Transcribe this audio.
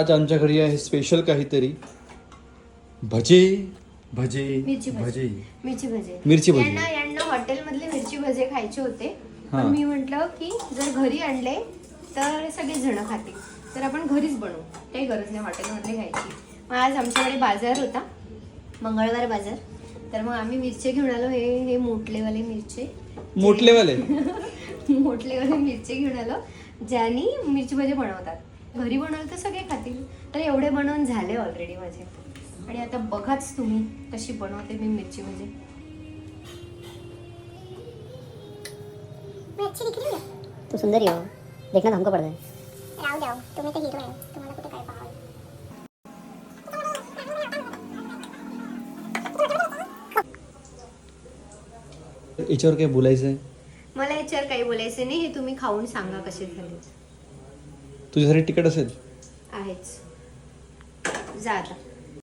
आज आमच्या घरी आहे स्पेशल काहीतरी. भजे. भजे मिरची भजी. भजे. मिरची भजे. मिरची भजी. यांना यांना हॉटेलमधले मिरची भजे खायचे होते. पण मी म्हंटल की जर घरी आणले तर सगळेच जण खातील. तर आपण घरीच बनवू. काही गरज नाही हॉटेलमधले खायची. मग आज आमच्याकडे बाजार होता. मंगळवार बाजार. तर मग आम्ही मिरचे घेऊन आलो. हे हे मोठलेवाले मिरचे. मोठलेवाले मोठलेवाले मिरचे घेऊन आलो. ज्यांनी मिरची भजे बनवतात. घरी बनवलं तर सगळे खातील. तर एवढे बनवून झाले ऑलरेडी माझे. आणि आता बघाच तुम्ही कशी बनवते मी मिरची भजे मैं अच्छी दिख रही हूँ तू सुंदर ही. देखना तो हमको पड़ता है राव जाओ तुम्ही तर हिरो आहे तुम्हाला कुठे काय पाहावं? याच्यावर काय बोलायचं आहे मला याच्यावर काही बोलायचं नाही. हे तुम्ही खाऊन सांगा कसे झाले. तुझ्यासाठी तिकट असेल? आहेच. जा आता.